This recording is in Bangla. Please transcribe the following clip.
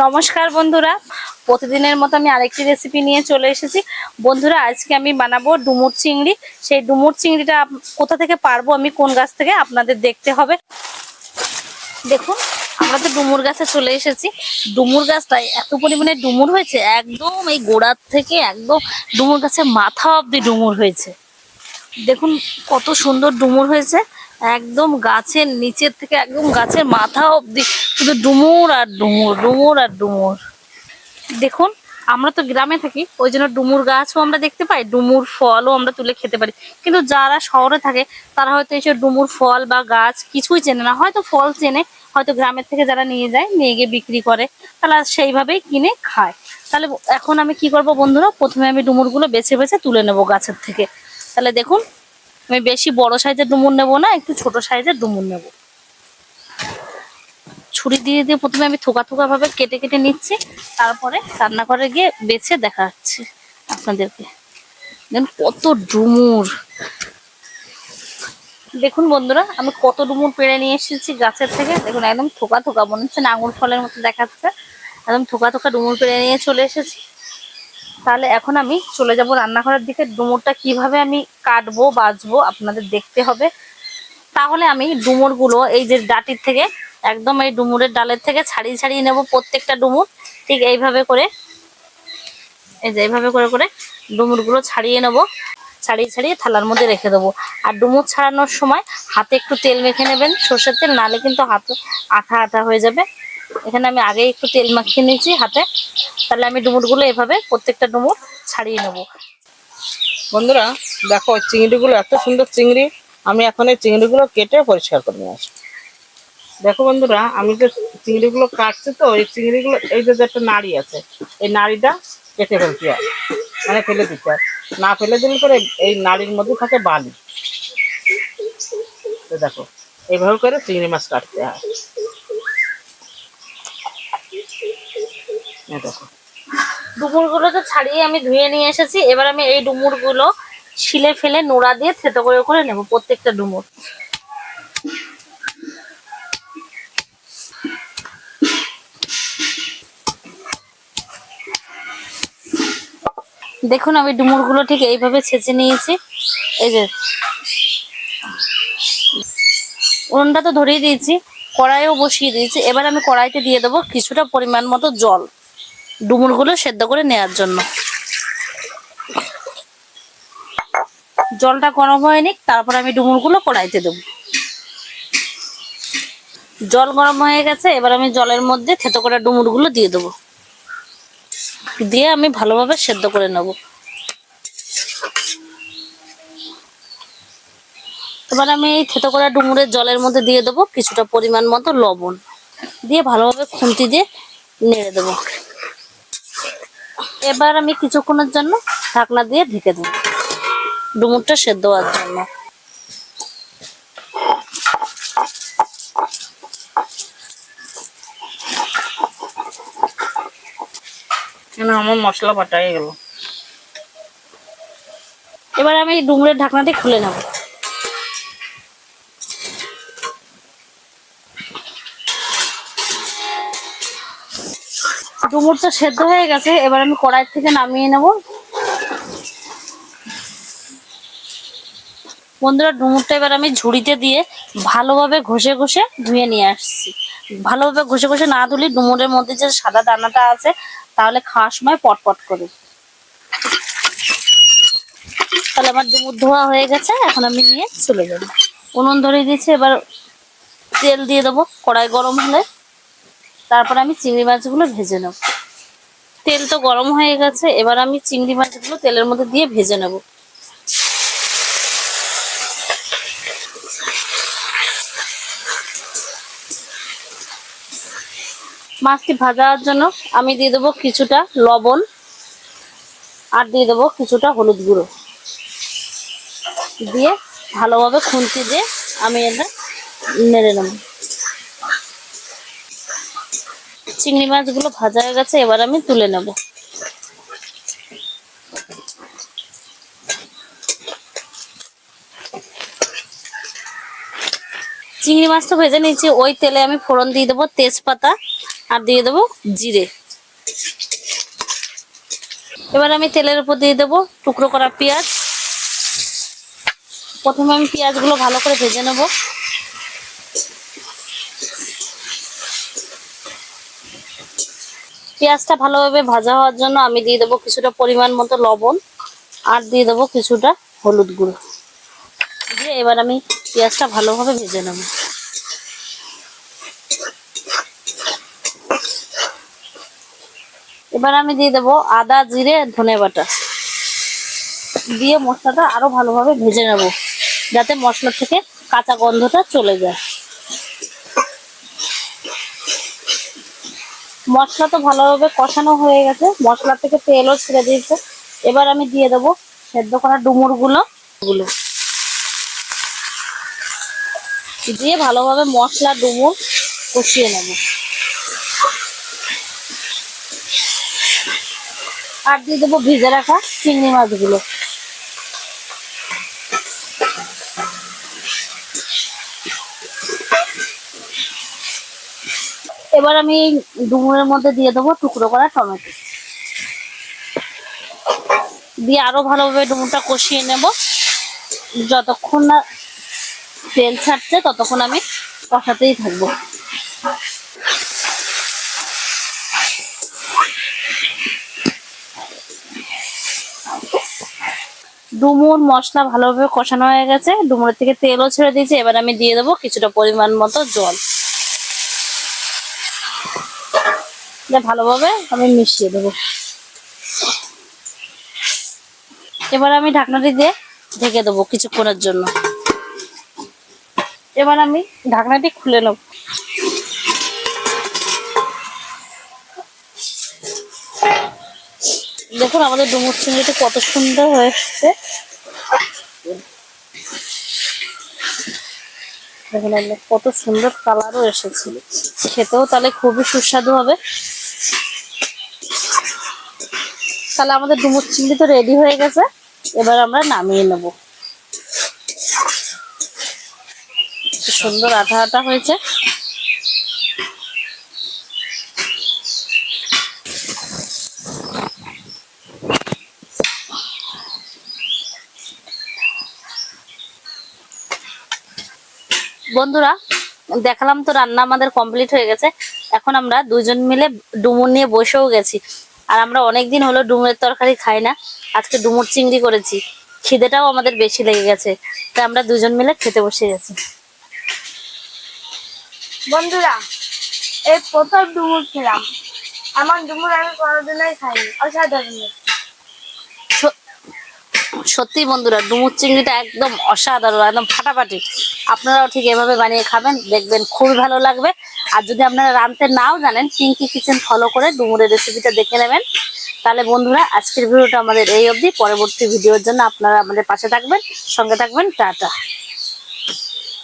নমস্কার বন্ধুরা। প্রতিদিনের মতো আমি আরেকটি রেসিপি নিয়ে চলে এসেছি। বন্ধুরা, আজকে আমি বানাবো ডুমুর চিংড়ি। সেই ডুমুর চিংড়িটা কোথা থেকে পারব আমি কোন গাছ থেকে আপনাদের দেখতে হবে। দেখুন, আমরা তো ডুমুর গাছে চলে এসেছি। ডুমুর গাছটায় এত পরিমাণে ডুমুর হয়েছে, একদম এই গোড়ার থেকে একদম ডুমুর গাছের মাথা অব্দি ডুমুর হয়েছে। দেখুন, কত সুন্দর ডুমুর হয়েছে। একদম গাছের নিচের থেকে একদম গাছের মাথা অবধি, শুধু ডুমুর আর ডুমুর ডুমুর আর ডুমুর। দেখুন, আমরা তো গ্রামে থাকি, ওই জন্য ডুমুর গাছও আমরা দেখতে পাই, ডুমুর ফলও আমরা তুলে খেতে পারি। কিন্তু যারা শহরে থাকে, তারা হয়তো এইসব ডুমুর ফল বা গাছ কিছুই চেনে না। হয়তো ফল চেনে, হয়তো গ্রামের থেকে যারা নিয়ে যায়, নিয়ে গিয়ে বিক্রি করে, তারা সেইভাবেই কিনে খায়। তাহলে এখন আমি কি করব বন্ধুরা? প্রথমে আমি ডুমুরগুলো বেছে বেছে তুলে নেব গাছের থেকে। তাহলে দেখুন আমি বেশি বড় সাইজের ডুমুর নেব না, একটু ছোট সাইজের ডুমুর নেব। ছুরি দিয়ে দিয়ে প্রথমে আমি থোকা থোকা ভাবে কেটে কেটে নিচ্ছি, তারপরে রান্নাঘরে গিয়ে বেছে দেখাচ্ছি আপনাদেরকে। দেখুন কত ডুমুর। দেখুন বন্ধুরা, আমি কত ডুমুর পেড়ে নিয়ে এসেছি গাছের থেকে। দেখুন একদম থোকা থোকা, মনে হচ্ছে আঙুর ফলের মতো দেখাচ্ছে। একদম থোকা থোকা ডুমুর পেড়ে নিয়ে চলে এসেছি। তাহলে এখন আমি চলে যাব রান্নাঘরের দিকে। ডুমুরটা কীভাবে আমি কাটবো, বাজবো আপনাদের দেখতে হবে। তাহলে আমি ডুমুরগুলো এই যে ডাটির থেকে, একদম এই ডুমুরের ডালের থেকে ছাড়িয়ে ছাড়িয়ে নেব প্রত্যেকটা ডুমুর। ঠিক এইভাবে করে, এই যে এইভাবে করে করে ডুমুরগুলো ছাড়িয়ে নেব। ছাড়িয়ে ছাড়িয়ে থালার মধ্যে রেখে দেবো। আর ডুমুর ছাড়ানোর সময় হাতে একটু তেল মেখে নেবেন সর্ষের তেল নালে কিন্তু হাতে আঠা আঠা হয়ে যাবে। এখানে আমি আগে একটু তেল মাখিয়ে নিয়েছি হাতে। তাহলে আমি ডুমুরগুলো এভাবে প্রত্যেকটা ডুমুর ছাড়িয়ে নেব। বন্ধুরা, দেখো চিংড়িগুলো এত সুন্দর চিংড়ি, আমি এখন এই চিংড়িগুলো কেটে পরিষ্কার করে নিয়ে আসি দেখো বন্ধুরা, আমি যে চিংড়িগুলো কাটছি তো এই চিংড়িগুলো, এই যে একটা নাড়ি আছে, এই নাড়িটা কেটে ফেলতে হয়। মানে ফেলে দিতে হয়। না ফেলে দিলে করে এই নাড়ির মধ্যে থাকে বালি। দেখো এইভাবে করে চিংড়ি মাছ কাটতে হয়। ডুমুরগুলো তো ছাড়িয়ে আমি ধুয়ে নিয়ে এসেছি। এবার আমি এই ডুমুরগুলো শিলে ফেলে নোড়া দিয়ে থেতো করে করে নেব, প্রত্যেকটা ডুমুর। দেখুন, আমি ডুমুরগুলো ঠিক এইভাবে ছেঁচে নিয়েছি। এই যে, উনুনটা তো ধরিয়ে দিয়েছি, কড়াইও বসিয়ে দিয়েছি। এবার আমি কড়াইতে দিয়ে দেবো কিছুটা পরিমাণ মতো জল। ডুমুরগুলো সেদ্ধ করে নেওয়ার জন্য। জলটা গরম হয়নি তারপর আমি ডুমুরগুলো কড়াইতে দেবো। জল গরম হয়ে গেছে, এবার আমি জলের মধ্যে থেতো করা ডুমুরগুলো দিয়ে দেবো। দিয়ে আমি ভালোভাবে সেদ্ধ করে নেব। এবার আমি এই থেতো করা ডুমুরের জলের মধ্যে দিয়ে দেবো কিছুটা পরিমাণ মতো লবণ। দিয়ে ভালোভাবে খুন্তি দিয়ে নেড়ে দেবো। এবার আমি কিছুক্ষণের জন্য ঢাকনা দিয়ে ঢেকে দেবো। ডুমুরটা সেদ্ধ হওয়ার জন্য। আমার মশলা বাটা গেল? এবার আমি ডুমুরের ঢাকনাটি খুলে নেব। ডুমুরটা সেদ্ধ হয়ে গেছে, এবার আমি কড়াই থেকে নামিয়ে নেব। বন্ধুরা, ডুমুরটা এবার আমি ঝুড়িতে দিয়ে ভালোভাবে ঘষে ঘষে ধুয়ে নিয়ে আসছি। ভালোভাবে ঘষে ঘষে না ধুলে ডুমুরের মধ্যে যে সাদা দানাটা আছে, তাহলে খাওয়ার সময় পটপট করে। তাহলে আমার ডুমুর ধোয়া হয়ে গেছে, এখন আমি নিয়ে চলে যাব। উনুন ধরিয়ে দিয়েছি, এবার তেল দিয়ে দেবো। কড়াই গরম হলে তারপর আমি চিংড়ি মাছগুলো ভেজে নেব। তেল তো গরম হয়ে গেছে, এবার আমি চিংড়ি মাছগুলো তেলের মধ্যে দিয়ে ভেজে নেব। মাছটি ভাজার জন্য আমি দিয়ে দেবো কিছুটা লবণ আর দিয়ে দেবো কিছুটা হলুদ গুঁড়ো। দিয়ে ভালোভাবে খুন্তি দিয়ে আমি এটা নেড়ে নেব। চিংড়ি মাছগুলো ভাজা হয়ে গেছে, এবার আমি তুলে নেব। চিংড়ি মাছ তো ভেজে নিয়েছি, ওই তেলে আমি ফোড়ন দিয়ে দেবো তেজপাতা আর দিয়ে দেবো জিরে। এবার আমি তেলের উপর দিয়ে দেবো টুকরো করা পেঁয়াজ। প্রথমে আমি পেঁয়াজগুলো ভালো করে ভেজে নেব। পেঁয়াজটা ভালোভাবে ভাজা হওয়ার জন্য আমি দিয়ে দেবো কিছুটা পরিমাণ মতো লবণ আর দিয়ে দেবো কিছুটা হলুদ গুঁড়ো। দিয়ে এবার আমি পেঁয়াজটা ভালোভাবে ভেজে নেব। এবার আমি দিয়ে দেবো আদা, জিরে, ধনে বাটা। দিয়ে মশলাটা আরও ভালোভাবে ভেজে নেব, যাতে মশলা থেকে কাঁচা গন্ধটা চলে যায়। মশলা তো ভালোভাবে কষানো হয়ে গেছে। মশলা থেকে তেলও ছেড়ে দিয়েছে। এবার আমি দিয়ে দেবো সেদ্ধ করা ডুমুরগুলো গুলো দিয়ে ভালোভাবে মশলা, ডুমুর কষিয়ে নেব। আর দিয়ে দেবো ভিজে রাখা চিংড়ি মাছগুলো। এবার আমি ডুমুরের মধ্যে দিয়ে দেবো টুকরো করা টমেটো। দিয়ে আরও ভালোভাবে ডুমুরটা কষিয়ে নেব। যতক্ষণ না তেল ছাড়ছে, ততক্ষণ আমি কষাতেই থাকব। ডুমুর মশলা ভালোভাবে কষানো হয়ে গেছে। ডুমুরের থেকে তেলও ছেড়ে দিয়েছে। এবার আমি দিয়ে দেবো কিছুটা পরিমাণ মতো জল। দিয়ে ভালোভাবে আমি মিশিয়ে দেবো। এবার আমি ঢাকনাটি দিয়ে ঢেকে দেবো কিছুক্ষণের জন্য। এবার আমি ঢাকনাটি খুলে নেব। দেখুন, আমাদের ডুমুর চিংড়িটা কত সুন্দর হয়েছে। দেখুন কত সুন্দর কালারও এসেছে। খেতেও তাহলে খুবই সুস্বাদু হবে। তাহলে আমাদের ডুমুর চিংড়ি তো রেডি হয়ে গেছে। এবার আমরা নামিয়ে নেব। সুন্দর আঠা হয়েছে। বন্ধুরা, দেখালাম তো রান্না আমাদের কমপ্লিট হয়ে গেছে। এখন আমরা দুজন মিলে ডুমুর নিয়ে বসেও গেছি। আর আমরা অনেকদিন হলো ডুমুরের তরকারি খাই না, আজকে ডুমুর চিংড়ি করেছি। খিদেটাও আমাদের বেশি লেগে গেছে, তাই আমরা দুজন মিলে খেতে বসে গেছি। বন্ধুরা, এই প্রথম ডুমুর খেলাম। আমার ডুমুর আমি কোনোদিনই খাইনি, অসাধারণ। সত্যি বন্ধুরা, ডুমুর চিংড়িটা একদম অসাধারণ, একদম ফাটাফাটি। আপনারাও ঠিক এভাবে বানিয়ে খাবেন, দেখবেন খুবই ভালো লাগবে। আর যদি আপনারা রাঁধতে নাও জানেন পিঙ্কি কিচেন ফলো করে ডুমুরের রেসিপিটা দেখে নেবেন। তাহলে বন্ধুরা, আজকের ভিডিওটা আমাদের এই অবধি। পরবর্তী ভিডিওর জন্য আপনারা আমাদের পাশে থাকবেন, সঙ্গে থাকবেন, টাটা।